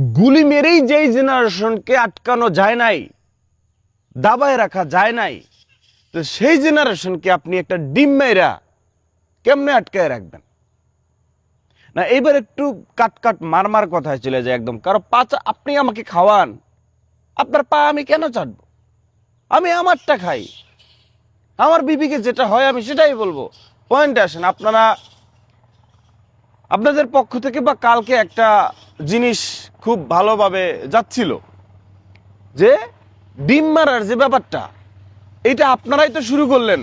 গুলি মেরেই যেই জেনারেশনকে আটকানো যায় নাই, দাবায় রাখা যায় নাই, তো সেই জেনারেশনকে আপনি একটা ডিম মেরা কেমনে আটকায় রাখবেন? না এইবার একটু কাট কাট মার মার কথায় চলে যায় একদম। কারও পা চা- আপনি আমাকে খাওয়ান, আপনার পা আমি কেন চাটবো? আমি আমারটা খাই। আমার বিবিকে যেটা হয় আমি সেটাই বলব। পয়েন্টে আসেন, আপনারা, আপনাদের পক্ষ থেকে বা কালকে একটা জিনিস খুব ভালোভাবে যাচ্ছিল। যে ডিম মারার যে ব্যাপারটা, এটা আপনারাই তো শুরু করলেন।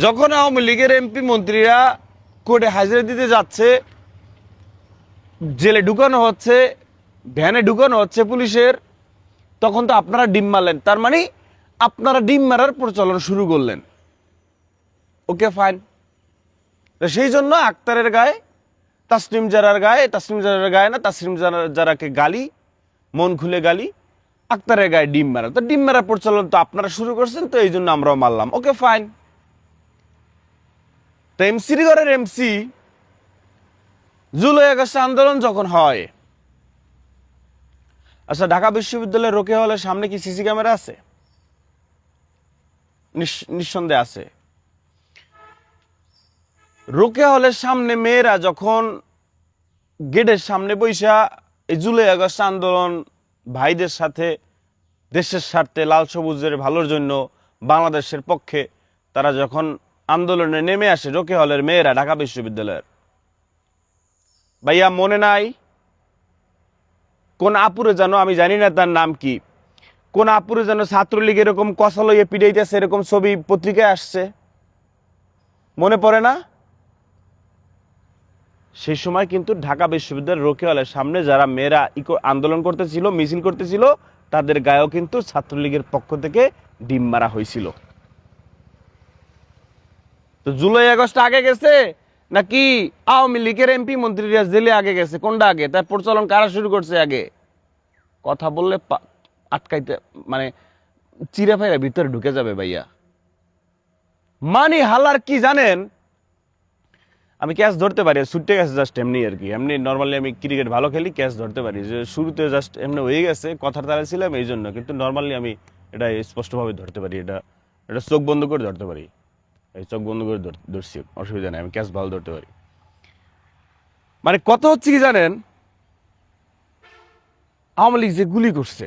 যখন আওয়ামী লীগের এমপি মন্ত্রীরা কোর্টে হাজিরা দিতে যাচ্ছে, জেলে ঢুকানো হচ্ছে, ভ্যানে ঢুকানো হচ্ছে পুলিশের, তখন তো আপনারা ডিম মারলেন। তার মানে আপনারা ডিম মারার প্রচলন শুরু করলেন। Okay, fine. সেই জন্য আক্তারের গায়ে তাসলিম জারার গায়ে তাসলিম জারার গায়ে না তাসলিম জারা- জারাকে গালি, মন খুলে গালি, আক্তারের গায়ে ডিম মারা। তো ডিম মারার প্রচলন তো আপনারা শুরু করছেন, তো এই জন্য আমরাও মারলাম। ওকে ফাইন তো এমসির ঘরের এমসি জুলাই আগস্ট আন্দোলন যখন হয় আচ্ছা ঢাকা বিশ্ববিদ্যালয়ের রোকে হলের সামনে কি সিসি ক্যামেরা আছে? নিঃস- নিঃসন্দেহে আছে। রোকে হলের সামনে মেয়েরা যখন গেটের সামনে বৈশা এই জুলাই আগস্ট আন্দোলন ভাইদের সাথে দেশের স্বার্থে লাল সবুজের ভালোর জন্য বাংলাদেশের পক্ষে তারা যখন আন্দোলনে নেমে আসে রোকে হলের মেয়েরা ঢাকা বিশ্ববিদ্যালয়ের। ভাইয়া, মনে নাই? কোন আপুরে যেন, আমি জানি না তার নাম কি, কোন আপুরে যেন ছাত্রলীগ এরকম কষা লইয়ে পিড়াইতেছে এরকম ছবি পত্রিকায় আসছে? মনে পড়ে না? সেই সময় কিন্তু ঢাকা বিশ্ববিদ্যালয়ের রোকেওয়ালের সামনে যারা মেয়েরা ইকো আন্দোলন করতেছিল, মিছিল করতেছিল, তাদের গায়েও কিন্তু ছাত্রলীগের পক্ষ থেকে ডিম মারা হয়েছিল। তো জুলাই আগস্ট আগে গেছে? নাকি আওয়ামী লীগের এমপি মন্ত্রীরা জেলে আগে গেছে? কোনটা আগে? তার প্রচলন কারা শুরু করছে আগে? কথা বললে আটকাইতে মানে চিরা ফাইরা ভিতরে ঢুকে যাবে ভাইয়া। মানি হালার কি জানেন? আমি ক্যাচ ধরতে পারি ছুটে গেছে জাস্ট এমনি আর কি। এমনি নর্মালি আমি ক্রিকেট ভালো খেলি, ক্যাচ ধরতে পারি। যে শুরুতে জাস্ট এমনি হয়ে গেছে, কথার তারা ছিলাম এই জন্য কিন্তু নর্মালি আমি এটা স্পষ্টভাবে ধরতে পারি, এটা এটা চোখ বন্ধ করে ধরতে পারি। এই চোখ বন্ধ করে ধরছি, অসুবিধা নেই, আমি ক্যাচ ভালো ধরতে পারি। মানে কত হচ্ছে কি জানেন? আওয়ামী লীগ যে গুলি করছে,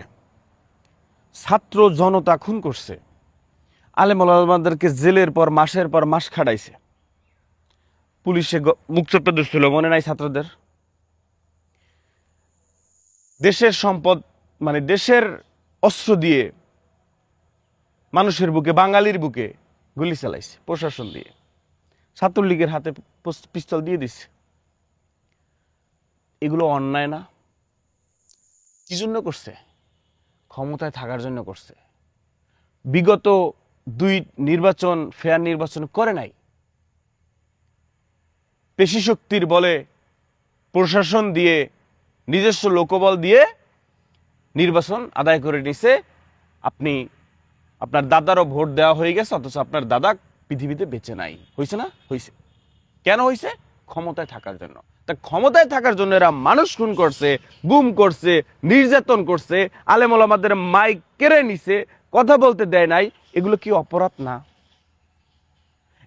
ছাত্র জনতা খুন করছে আলেম আলমাদেরকে জেলের পর, মাসের পর মাস খাটাইছে। পুলিশে গ- মুখ চেপে ধরছিল মনে নাই ছাত্রদের? দেশের সম্পদ মানে দেশের অস্ত্র দিয়ে মানুষের বুকে, বাঙালির বুকে গুলি চালাইছে, প্রশাসন দিয়ে। ছাত্রলীগের হাতে পিস্তল দিয়ে দিছে। এগুলো অন্যায় না। কি জন্য করছে? ক্ষমতায় থাকার জন্য করছে। বিগত দুই নির্বাচন, ফেয়ার নির্বাচন করে নাই। পেশি শক্তির বলে প্রশাসন দিয়ে, নিজস্ব লোকবল দিয়ে নির্বাচন আদায় করে নিছে। আপনি, আপনার দাদারও ভোট দেওয়া হয়ে গেছে, অথচ আপনার দাদা পৃথিবীতে বেঁচে নাই। হয়েছে না? হয়েছে কেন হয়েছে ক্ষমতায় থাকার জন্য। তা ক্ষমতায় থাকার জন্য এরা মানুষ খুন করছে, গুম করছে, নির্যাতন করছে আলেমল আমাদের মাইক কেড়ে নিছে, কথা বলতে দেয় নাই। এগুলো কি অপরাধ না?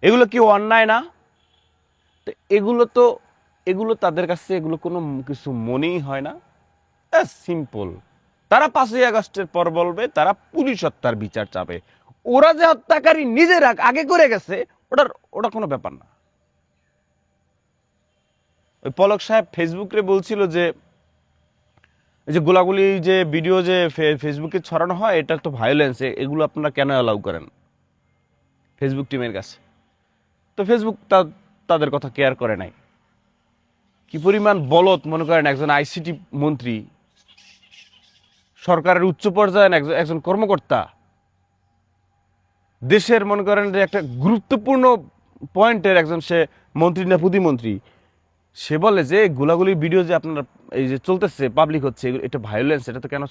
এগুলো কি অন্যায় না? তো এগুলো তো, এগুলো তাদের কাছে এগুলো কোনো কিছু মনেই হয় না। সিম্পল। তারা পাঁচই আগস্টের পর বলবে, তারা পুলিশ হত্যার বিচার চাবে। ওরা যে হত্যাকারী নিজেরা আগে করে গেছে, ওটার, ওটা কোনো ব্যাপার না। ওই পলক সাহেব ফেসবুকে বলছিল যে যে গোলাগুলি যে ভিডিও যে ফেসবুকে ছড়ানো হয়, এটা তো ভায়োলেন্স এগুলো আপনারা কেন অ্যালাউ করেন? ফেসবুক টিমের কাছে। তো ফেসবুক তা- তাদের কথা কেয়ার করে নাই। কি পরিমাণ বলত, মনে করেন একজন আইসিটি মন্ত্রী, সরকারের উচ্চ পর্যায়ের একজন একজন কর্মকর্তা, দেশের মনে করেন যে একটা গুরুত্বপূর্ণ পয়েন্টের একজন সে মন্ত্রী না প্রতিমন্ত্রী, সে বলে যে গোলাগুলির ভিডিও যে আপনার এই যে চলতেছে পাবলিক হচ্ছে এটা ভায়োলেন্স এটা তো কেন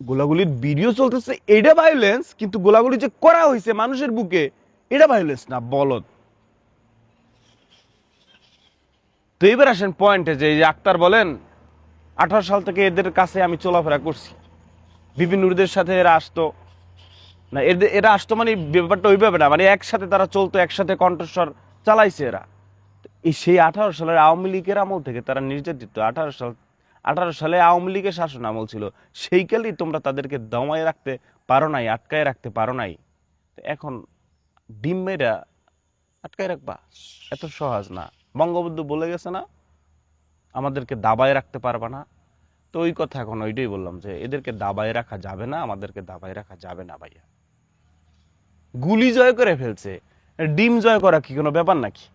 গোলাগুলির ভিডিও চলতেছে, এটা ভায়োলেন্স কিন্তু গোলাগুলি যে করা হয়েছে মানুষের বুকে, এটা ভায়োলেন্স না বলদ তো এবার আসেন পয়েন্টে যে এই যে আক্তার বলেন, আঠারো সাল থেকে এদের কাছে আমি চলাফেরা করছি। বিভিন্নদের সাথে এরা আসতো। না, এদের, এরা আসতো মানে ব্যাপারটা ওইভাবে না মানে একসাথে তারা চলতো, একসাথে কণ্ঠস্বর চালাইছে এরা। এই সেই আঠারো সালের আওয়ামী লীগের আমল থেকে তারা নির্যাতিত। আঠারো সাল, আঠারো সালে আওয়ামী লীগের শাসন আমল ছিল। সেইকালেই তোমরা তাদেরকে দমায় রাখতে পারো নাই, আটকায় রাখতে পারো নাই। এখন ডিম মেয়েরা আটকায় রাখবা? এত সহজ না। বঙ্গবন্ধু বলে গেছে না, আমাদেরকে দাবায় রাখতে পারবে না। তো ওই কথা এখন ওইটাই বললাম যে, এদেরকে দাবায় রাখা যাবে না, আমাদেরকে দাবায় রাখা যাবে না ভাইয়া। গুলি জয় করে ফেলছে, ডিম জয় করা কি কোনো ব্যাপার নাকি?